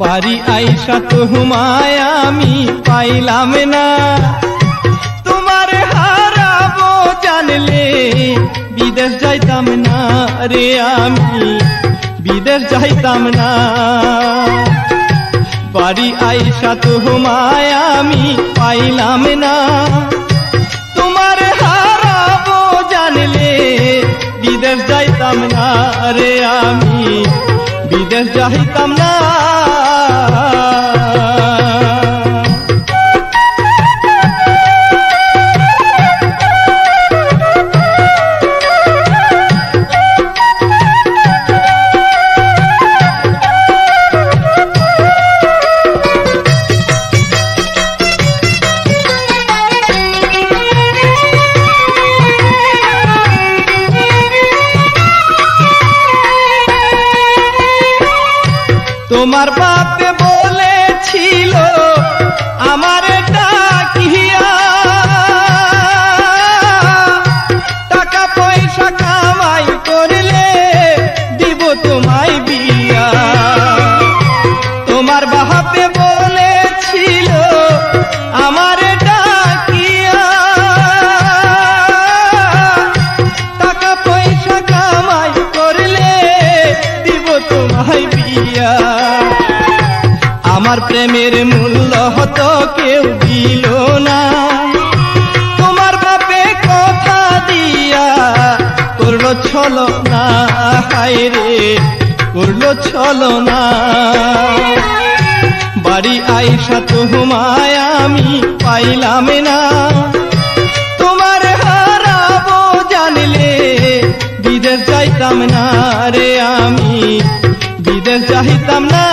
বাড়ি আইসা তোমায় আমি পাইলাম না। তোমার হারাবো জানলে বিদেশ যাইতাম না রে আমি, বিদেশ যাইতাম না। বাড়ি আইসা তোমায় আমি পাইলাম না। তোমার হারাবো জানলে বিদেশ যাইতাম না রে আমি, বিদেশ যাইতাম না। তোমার বাপে বলেছিল, আমার ডাকিয়া টাকা পয়সা করলে দিব তোমার আমার টাকা পয়সা করলে দিব বিয়া। আমার প্রেমের মূল্য হতো কেউ দিল না। তোমার বাপে কথা দিয়া করল ছলো না, হায় রে, করল ছলো না। বাড়ি আইসা তোমায় আমি পাইলাম না। তোমার হারাবো জানলে বিদেশ যাইতাম না রে আমি, বিদেশ যাইতাম না।